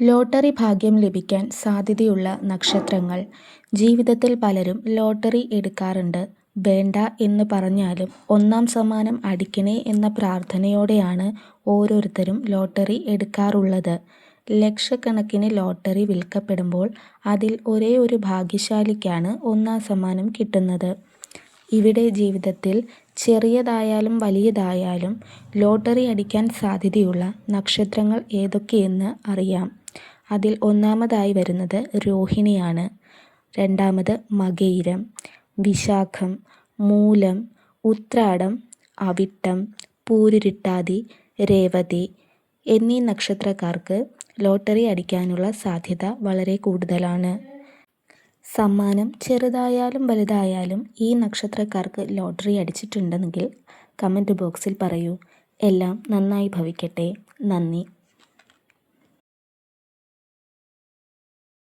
Lottery ഭാഗ്യം ലഭിക്കാൻ സാധ്യതയുള്ള നക്ഷത്രങ്ങൾ. ജീവിതത്തിൽ പലരും ലോട്ടറി എടുക്കാറുണ്ട്. വേണ്ട എന്ന് പറഞ്ഞാലും ഒന്നാം സമ്മാനം അടിക്കണേ എന്ന പ്രാർത്ഥനയോടെയാണ് ഓരോരുത്തരും ലോട്ടറി എടുക്കാറുള്ളത്. ലക്ഷക്കണക്കിന് ലോട്ടറി വിൽക്കപ്പെടുമ്പോൾ അതിൽ ഒരേ ഒരു ഭാഗ്യശാലിക്കാണ് ഒന്നാം സമ്മാനം കിട്ടുന്നത്. ഇവിടെ ജീവിതത്തിൽ ചെറിയതായാലും വലിയതായാലും ലോട്ടറി അടിക്കാൻ സാധ്യതയുള്ള നക്ഷത്രങ്ങൾ ഏതൊക്കെയെന്ന് അറിയാം. അതിൽ ഒന്നാമതായി വരുന്നത് രോഹിണിയാണ്. രണ്ടാമത് മകയിരം വിശാഖം മൂലം ഉത്രാടം അവിട്ടം പൂരുരുട്ടാതി രേവതി എന്നീ നക്ഷത്രക്കാർക്ക് ലോട്ടറി അടിക്കാനുള്ള സാധ്യത വളരെ കൂടുതലാണ്. സമ്മാനം ചെറുതായാലും വലുതായാലും ഈ നക്ഷത്രക്കാർക്ക് ലോട്ടറി അടിച്ചിട്ടുണ്ടെങ്കിൽ കമന്റ് ബോക്സിൽ പറയൂ. എല്ലാം നന്നായി ഭവിക്കട്ടെ. നന്ദി.